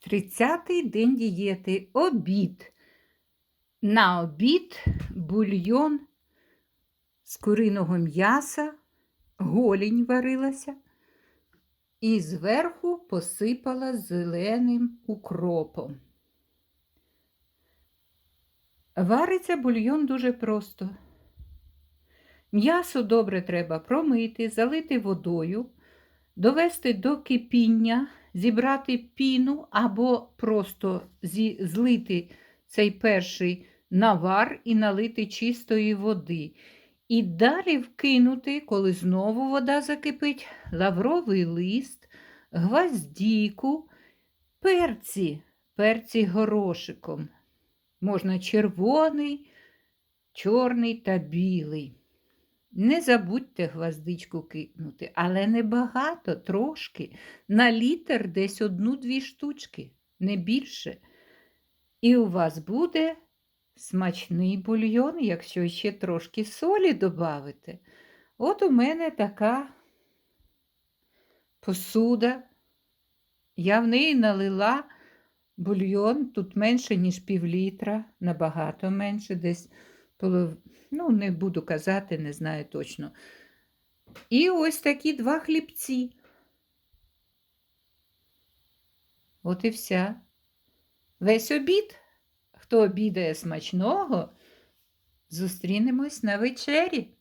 Тридцятий день дієти. Обід. На обід бульйон з куриного м'яса, голінь варилася і зверху посипала зеленим укропом. Вариться бульйон дуже просто. М'ясо добре треба промити, залити водою, довести до кипіння, зібрати піну або просто злити цей перший навар і налити чистої води. І далі вкинути, коли знову вода закипить, лавровий лист, гвоздіку, перці, перці горошиком. Можна червоний, чорний та білий. Не забудьте гвоздичку кинути, але не багато, трошки. На літр десь одну-дві штучки, не більше. І у вас буде смачний бульйон, якщо ще трошки солі додавите. От у мене така посуда. Я в неї налила бульйон, тут менше, ніж пів літра, набагато менше, десь. Ну, не буду казати, не знаю точно. І ось такі два хлібці. От і вся. Весь обід. Хто обідає смачного, зустрінемось на вечері.